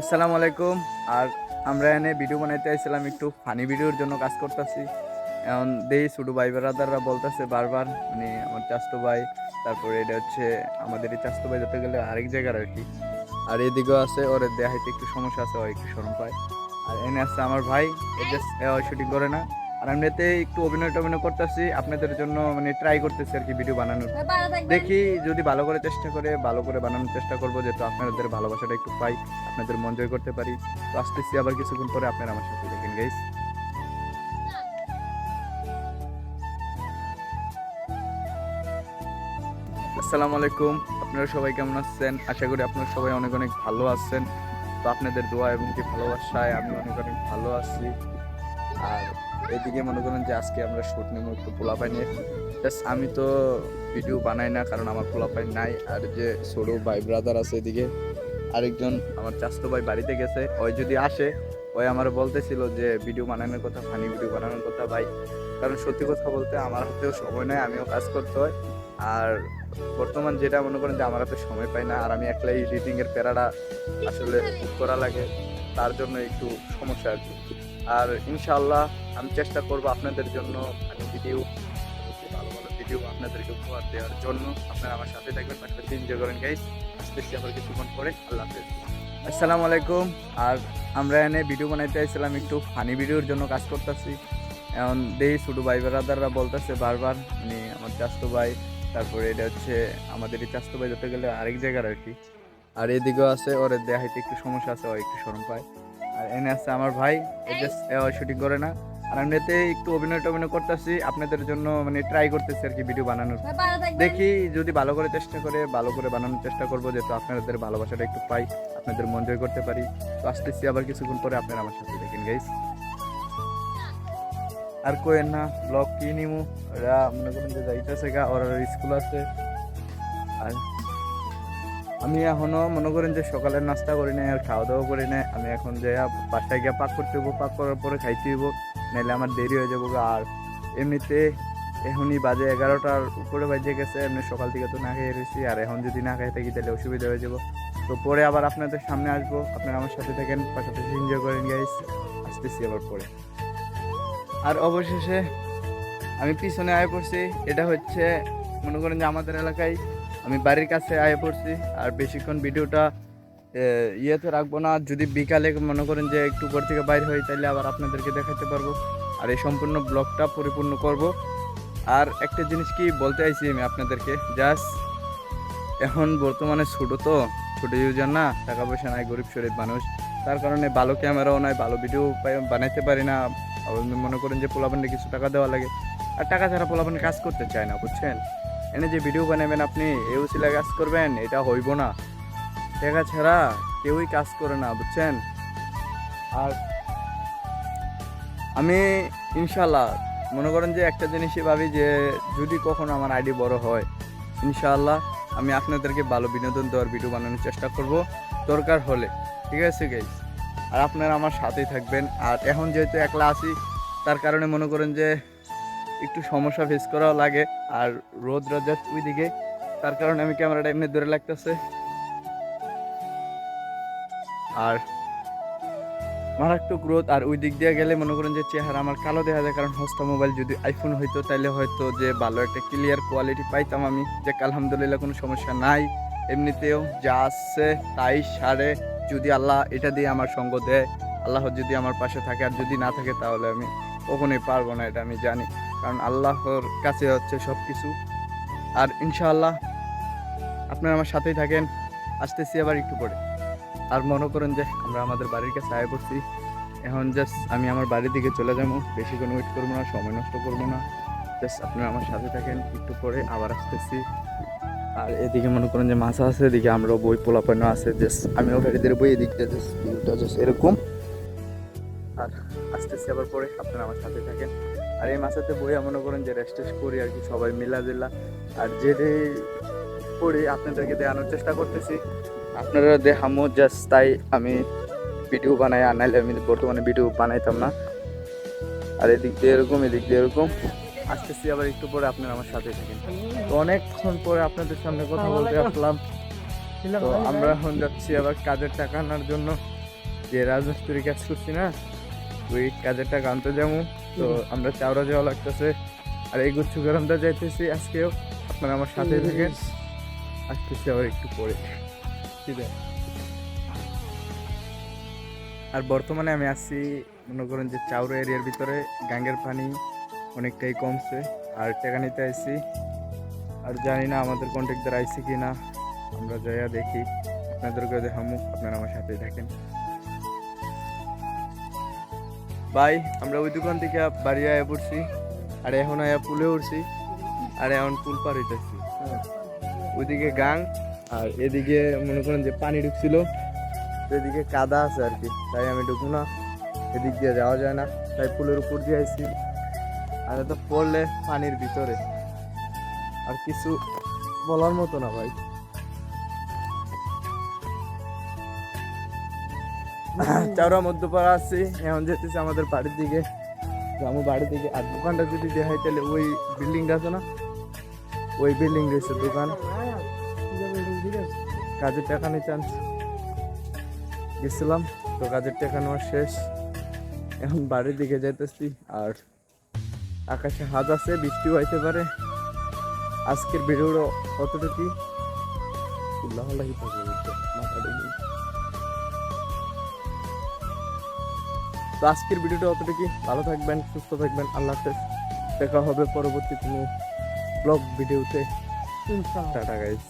আসসালামু আলাইকুম। আর আমরা এনে ভিডিও বানাইতে আসছিলাম একটু ফানি ভিডিওর জন্য কাজ করতেছি। এখন দেই ছোটো ভাই ব্রাদাররা বলতেছে বারবার মানে আমার চাস্তো ভাই, তারপরে এটা হচ্ছে আমাদের এই চাস্তো ভাই যেতে গেলে আরেক জায়গার আর কি। আর এদিকেও আছে, ওর দেহাইতে একটু সমস্যা আছে, ও একটু শরম পায়। আর এনে আছে আমার ভাই শুটিং করে না। আর আমি এতে একটু অভিনয় টভিনয় করতেছি আপনাদের জন্য মানে ট্রাই করতেছি আর কি ভিডিও বানানোর। দেখি যদি ভালো করে চেষ্টা করে ভালো করে বানানোর চেষ্টা করব যেহেতু আপনাদের ভালোবাসাটা একটু পাই আপনাদের মন জয় করতে পারি। তো আসতেছি আবার কিছুক্ষণ পরে আপনারা আমার সাথে দেখেন গাইস আসসালামু আলাইকুম আপনারা সবাই কেমন আছেন? আশা করি আপনারা সবাই অনেক অনেক ভালো আছেন। তো আপনাদের দোয়া এবং কি ভালোবাসায় আমি অনেক অনেক ভালো আছি। আর এদিকে মনে করেন যে আজকে আমরা শুট নেব একটু পোলাপাই নিয়ে। জাস্ট আমি তো ভিডিও বানাই না, কারণ আমার পোলাপাই নাই। আর যে ছোটো ভাই ব্রাদার আছে এদিকে, আরেকজন আমার চাস্তো ভাই বাড়িতে গেছে, ওই যদি আসে, ওই আমার বলতেছিল যে ভিডিও বানানোর কথা ফানি ভিডিও বানানোর কথা ভাই। কারণ সত্যি কথা বলতে আমার হাতেও সময় নেই, আমিও কাজ করতে হয়। আর বর্তমান যেটা মনে করেন যে আমার হাতে সময় পাই না, আর আমি একলাই এর প্যারাটা আসলে করা লাগে, তার জন্য একটু সমস্যা আর কি। আর ইনশাআল্লাহ আমি চেষ্টা করব আপনাদের জন্য মানে ভিডিও ভালো ভালো ভিডিও আপনাদেরকে উপহার দেওয়ার জন্য। আপনারা আমার সাথে থাকবেন। পাশাপাশি এনজয় করেন গাইস আসতেছি আবার কিছুক্ষণ পরে আল্লাহ হাফেজ। আসসালামু আলাইকুম। আর আমরা এনে ভিডিও বানাইতে আসছিলাম একটু ফানি ভিডিওর জন্য কাজ করতেছি। এখন দেই ছোটো ভাই ব্রাদাররা বলতেছে বারবার মানে আমার চাস্তো ভাই, তারপরে এটা হচ্ছে আমাদের এই চাস্তো ভাই যেতে গেলে আরেক জায়গার আর কি। আর এদিকেও আছে, ওর দেখাইতে একটু সমস্যা আছে, ও একটু শরম পায়। আর এনে আছে আমার ভাই। শুটিং করে না। আর আমি এতে একটু অভিনয় টভিনয় করতেছি আপনাদের জন্য মানে ট্রাই করতেছি আর কি ভিডিও বানানোর। দেখি যদি ভালো করে চেষ্টা করে ভালো করে বানানোর চেষ্টা করব যেহেতু আপনাদের ভালোবাসাটা একটু পাই আপনাদের মন জয় করতে পারি। তো আসতেছি আবার কিছুক্ষণ পরে আপনারা আমার সাথে দেখেন গাইস আর কোয়েন না ব্লগ কি নিমু? ওরা মনে করেন যে যাইতেছে গা ওর স্কুল আছে। আর আমি এখনও মনে করেন যে সকালের নাস্তা করি নাই, আর খাওয়া দাওয়া করি নাই। আমি এখন যে বাসায় গিয়ে পাক করতে হব পাক করার পরে খাইতে হইব নাহলে আমার দেরি হয়ে যাব আর এমনিতে এখনই বাজে এগারোটার উপরে বাজে গেছে, এমনি সকাল থেকে তো না খেয়ে রয়েছি। আর এখন যদি না খাই থাকি, তাহলে অসুবিধা হয়ে যাব। তো পরে আবার আপনাদের সামনে আসব। আপনারা আমার সাথে থাকেন, পাশাপাশি এনজয় করেন গাইস আসতেছি আবার পরে। আর অবশেষে আমি পিছনে আয় পড়ছি। এটা হচ্ছে, মনে করেন যে আমাদের এলাকায় আমি বাড়ির কাছে আয় পড়ছি আর বেশিক্ষণ ভিডিওটা ইয়েতে রাখব না। যদি বিকালে মনে করেন যে একটু ঘর থেকে বাইরে হই তাহলে আবার আপনাদেরকে দেখাতে পারব। আর এই সম্পূর্ণ ব্লগটা পরিপূর্ণ করব। আর একটা জিনিস কি বলতে চাইছি আমি আপনাদেরকে, জাস্ট এখন বর্তমানে ছোটো তো, ছোটো ইউজার না, টাকা পয়সা নাই, গরিব শরীর মানুষ। তার কারণে ভালো ক্যামেরাও নাই, ভালো ভিডিও বানাইতে পারি না। মনে করেন যে পোলাপানকে কিছু টাকা দেওয়া লাগে। আর টাকা ছাড়া পোলাপান কাজ করতে চায় না, বুঝছেন? এনে যে ভিডিও বানাবেন আপনি, এও সিলা কাজ করবেন, এটা হইব না। টাকা ছাড়া কেউই কাজ করে না, বুঝছেন? আর আমি ইনশাল্লাহ মনে করেন যে একটা জিনিসই ভাবি যে, যদি কখনো আমার আইডি বড় হয়, ইনশাআল্লাহ, আমি আপনাদেরকে ভালো বিনোদন দেওয়ার ভিডিও বানানোর চেষ্টা করব, দরকার হলে। ঠিক আছে গাইস আর আপনারা আমার সাথেই থাকবেন। আর এখন যেহেতু একলা আছি, তার কারণে মনে করেন যে একটু সমস্যা ফেস করাও লাগে। আর রোদ রোজাত ওইদিকে, তার কারণে আমি ক্যামেরাটা এমনি ধরে লাগতেছে। আর মারাত্মক রোদ, আর ওই দিক দিয়ে গেলে মনে করেন যে চেহারা আমার কালো দেখা যায়, কারণ হস্তা মোবাইল যদি আইফোন হইতো তাহলে হয়তো যে ভালো একটা ক্লিয়ার কোয়ালিটি পাইতাম আমি। যে আলহামদুলিল্লাহ কোনো সমস্যা নাই। এমনিতেও যা আসছে তাই সারে। যদি আল্লাহ এটা দিয়ে আমার সঙ্গ দেয়, আল্লাহ যদি আমার পাশে থাকে, আর যদি না থাকে তাহলে আমি কখনোই পারব না, এটা আমি জানি। কারণ আল্লাহর কাছে হচ্ছে সব কিছু আর ইনশাআল্লাহ আপনারা আমার সাথেই থাকেন। আসতেছি আবার একটু পরে। আর মনে করেন যে আমরা আমাদের বাড়ির কাছে আয় করছি। এখন জাস্ট আমি আমার বাড়ির দিকে চলে যাব। বেশিক্ষণ ওয়েট করব না, সময় নষ্ট করব না। জাস্ট আপনারা আমার সাথে থাকেন, একটু পরে আবার আসতেছি। আর এদিকে মনে করেন যে মাছ আছে, এদিকে আমরাও বই পোলাপানো আছে জাস্ট আমিও গাড়িদের বই এদিকটা জাস্ট এরকম। আর আসতেছি আবার পরে, আপনারা আমার সাথে থাকেন। আর এই মাছেতে বই মনে করেন যে রেস্ট করি আর কি সবাই মিলা দিলা আর যেটি করি আপনাদেরকে দেখানোর চেষ্টা করতেছি আপনারা দেখামো জাস্ট তাই আমি ভিডিও বানাই আর নাইলে আমি বর্তমানে ভিডিও বানাইতাম না। আর এদিক দিয়ে এরকম এদিক দিয়ে এরকম। আসতেছি আবার একটু পরে আপনারা আমার সাথে থাকেন। তো অনেকক্ষণ পরে আপনাদের সামনে কথা বলতে আসলাম। তো আমরা এখন যাচ্ছি আবার কাজের টাকা আনার জন্য। যে রাজমিস্ত্রি কাজ করছি না ওই কাজের টাকা আনতে যাব। তো আমরা চাওড়া যাওয়া লাগতেছে। আর এই গুচ্ছ গরমটা যাইতেছি আজকেও। আপনারা আমার সাথে থাকেন। আসতেছি আবার একটু পরে। আর বর্তমানে আমি আসছি মনে করেন যে চাউরা এরিয়ার ভিতরে। গাঙ্গের পানি অনেকটাই কমছে। আর টাকা নিতে আইসি আর জানি না আমাদের কন্ট্যাক্টদার আইসি কি না আমরা যাইয়া দেখি। আপনাদেরকে দেখামু। আপনারা আমার সাথে থাকেন। ভাই, আমরা ওই দোকান থেকে বাড়ি আয়া পড়ছি, আর এখন আয়া পুলে উঠছি, আর এখন পুল পার হইতেছি। ওইদিকে গাং, আর এদিকে মনে করেন যে পানি ঢুকছিল এদিকে কাদা আছে আর কি, তাই আমি ঢুকবো না, এদিক দিয়ে যাওয়া যায় না, তাই পুলের উপর দিয়ে আইছি। আর এটা পড়লে পানির ভিতরে, আর কিছু বলার মতো না ভাই। চাওড়া মধ্যপাড়া আছি, এখন যেতেছি আমাদের বাড়ির দিকে। আমার বাড়ির দিকে, আর দোকানটা যদি দেখাই, তাহলে ওই বিল্ডিংটা আছে না? ওই বিল্ডিং রয়েছে দোকান। কাজের টাকা নিতে। গেছিলাম, তো কাজের টাকা নেওয়া শেষ। এখন বাড়ির দিকে যাইতেছি, আর আকাশে হাত আছে, বৃষ্টিও হইতে পারে। আজকের ভিডিওটা কতটুকু? লাহি থাকে তো আজকের ভিডিওটা অতটুকু ভালো থাকবেন সুস্থ থাকবেন। আল্লাহ হাফেজ। দেখা হবে পরবর্তী কোনো ব্লগ ভিডিওতে। Tata guys